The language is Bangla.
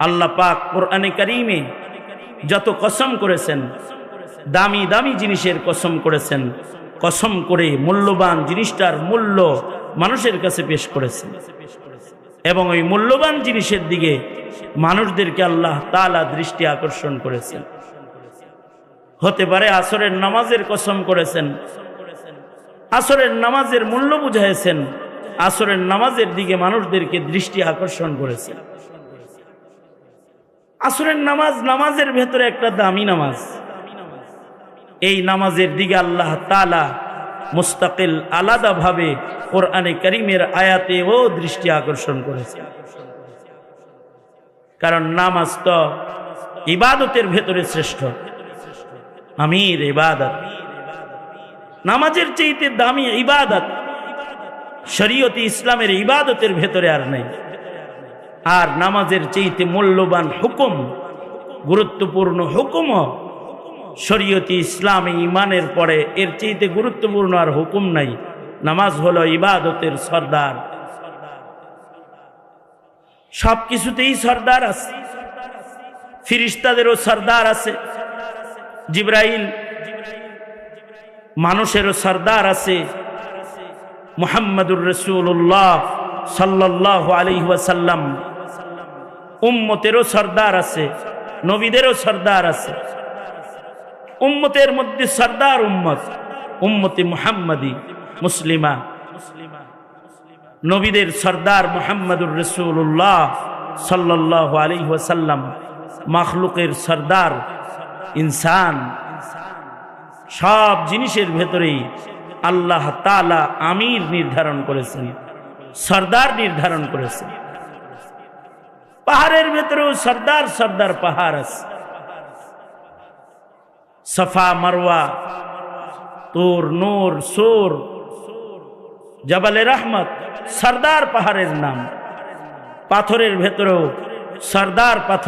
আল্লাহ পাক কোরআনে কারিমে যত কসম করেছেন, দামি দামি জিনিসের কসম করেছেন, কসম করে মূল্যবান জিনিসটার মূল্য মানুষের কাছে পেশ করেছেন। এবং ওই মূল্যবান জিনিসের দিকে মানুষদেরকে আল্লাহ তালা দৃষ্টি আকর্ষণ করেছেন। হতে পারে আসরের নামাজের কসম করেছেন, আসরের নামাজের মূল্য বুঝাইছেন, আসরের নামাজের দিকে মানুষদেরকে দৃষ্টি আকর্ষণ করেছেন। আসরের নামাজ নামাজের ভেতরে একটা দামি নামাজ। এই নামাজের দিকে আল্লাহ তালা মুস্তাকিল আলাদাভাবে কোরআনে করিমের আয়াতে ও দৃষ্টি আকর্ষণ করেছে কারণ নামাজ তো ইবাদতের ভেতরে শ্রেষ্ঠ। আমির ইবাদত। নামাজের চাইতে দামি ইবাদত শরীয়তি ইসলামের ইবাদতের ভেতরে আর নেই। আর নামাজের চাইতে মূল্যবান হুকুম, গুরুত্বপূর্ণ হুকুম শরীয়তি ইসলামে ইমানের পরে এর চাইতে গুরুত্বপূর্ণ আর হুকুম নাই। নামাজ হলো ইবাদতের সর্দার। সব কিছুতেই সর্দার আছে। ফিরিস্তাদেরও সর্দার আছে। জিব্রাইল মানুষেরও সর্দার আছে। মোহাম্মদুর রসুল্লাহ সাল্লাহ আলী উম্মতেরও সর্দার আছে, নবীদেরও সর্দার আছে। উম্মতের মধ্যে সর্দার উম্মত, উম্মতি মুহাম্মদি মুসলিমা। নবীদের সর্দার মোহাম্মদুর রসুল্লাহ সাল্লাহ আলী ওয়াসাল্লাম, মাখলুকের সর্দার, ইনসান। সব জিনিসের ভেতরেই আল্লাহ তালা আমির নির্ধারণ করেছেন, সর্দার নির্ধারণ করেছেন। পাহাড়ের ভেতরেও সর্দার সর্দার পাহাড় আছে। সফা, মারওয়া, তোর, নূর, সোর, জবালে রহমত, সর্দার পাহাড়ের নাম। পাথরের ভেতরেও সর্দার পাথর